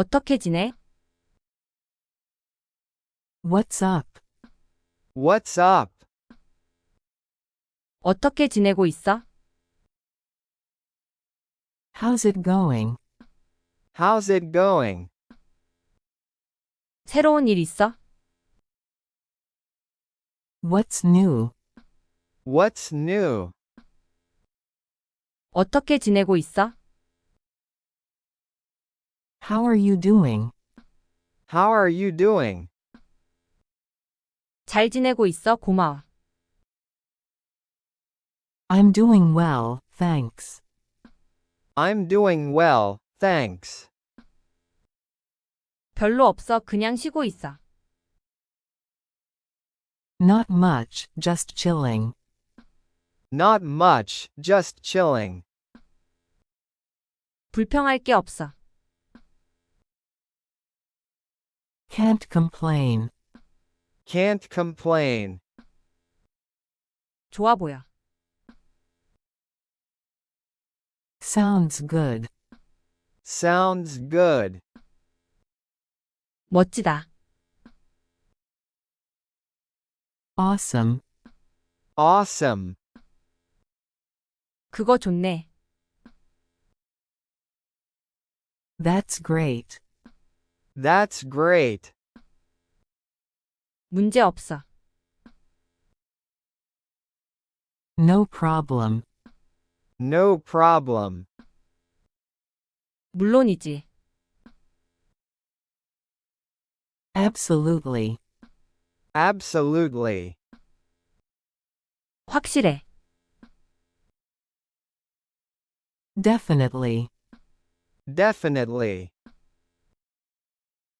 어떻게 지내? What's up? What's up? 어떻게 지내고 있어? How's it going? How's it going? 새로운 일 있어? What's new? What's new? 어떻게 지내고 있어? How are you doing? How are you doing? 잘 지내고 있어. 고마워. I'm doing well, thanks. I'm doing well, thanks. 별로 없어. 그냥 쉬고 있어. Not much, just chilling. Not much, just chilling. 불평할 게 없어. Can't complain. Can't complain. 좋아 보여. Sounds good. Sounds good. 멋지다. Awesome. Awesome. 그거 좋네. That's great. That's great. 문제 없어. No problem. No problem. 물론이지. Absolutely. Absolutely. 확실해. Definitely. Definitely.